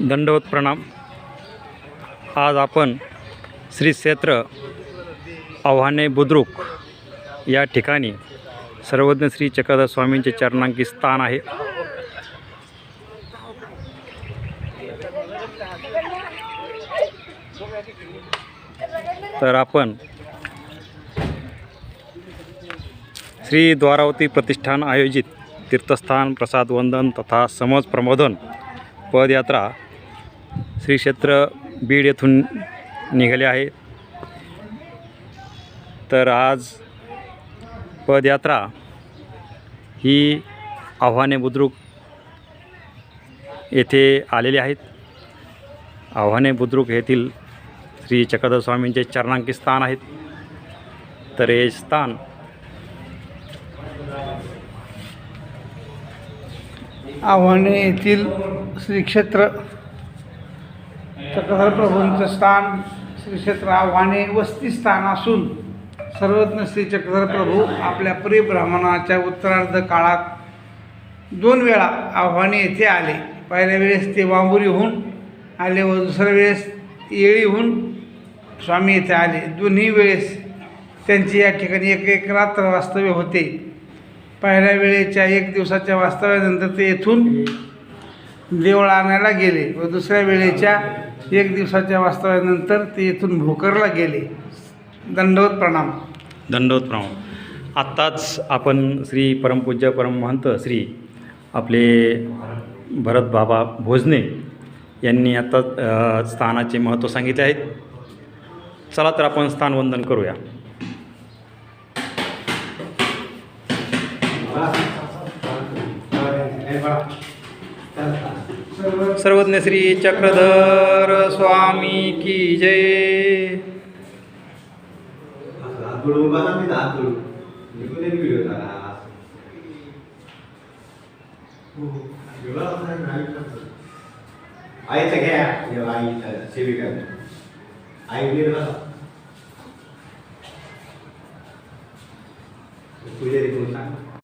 दंडवत प्रणाम. आज आपण श्री क्षेत्र आव्हाने बुद्रुक या ठिकाणी सर्वज्ञ श्री चक्रधर स्वामींचे चरणांकी स्थान आहे. तर आपण श्री द्वारावती प्रतिष्ठान आयोजित तीर्थस्थान प्रसाद वंदन तथा समज प्रबोधन पदयात्रा श्री क्षेत्र बीड येथून निघाले आहे. तर आज पदयात्रा ही आव्हाने बुद्रुक येथे आलेली आहेत. आव्हाने बुद्रुक येथील श्री चक्रधर स्वामींचे चरणांकित स्थान आहेत. तर हे स्थान आव्हाने येथील श्री क्षेत्र चक्रधर प्रभूंचं स्थान श्री क्षेत्र आव्हाने वस्ती स्थान असून सर्वज्ञ श्री चक्रधर प्रभू आपल्या परिभ्रमणाच्या उत्तरार्ध काळात दोन वेळा आव्हाने येथे आले. पहिल्या वेळेस ते वांबुरीहून आले व दुसऱ्या वेळेस येळीहून स्वामी येथे आले. दोन्ही वेळेस त्यांची या ठिकाणी एक एक रात्र वास्तव्य होते. पहिल्या वेळेच्या एक दिवसाच्या वास्तव्यानंतर ते येथून देवळ आणायला गेले व दुसऱ्या वेळेच्या एक दिवसाच्या वास्तव्यानंतर ते येथून भोकरला गेले. दंडवत प्रणाम. दंडवत प्रणाम. आत्ताच आपण श्री परमपूज्य परमहंत श्री आपले भरत बाबा भोजने यांनी आत्ता स्थानाचे महत्त्व सांगितले आहेत. चला तर आपण स्थानवंदन करूया. सर्वज्ञ श्री चक्रधर स्वामी की जय. Belum घ्या आई सेविका. आई गेलं सांग.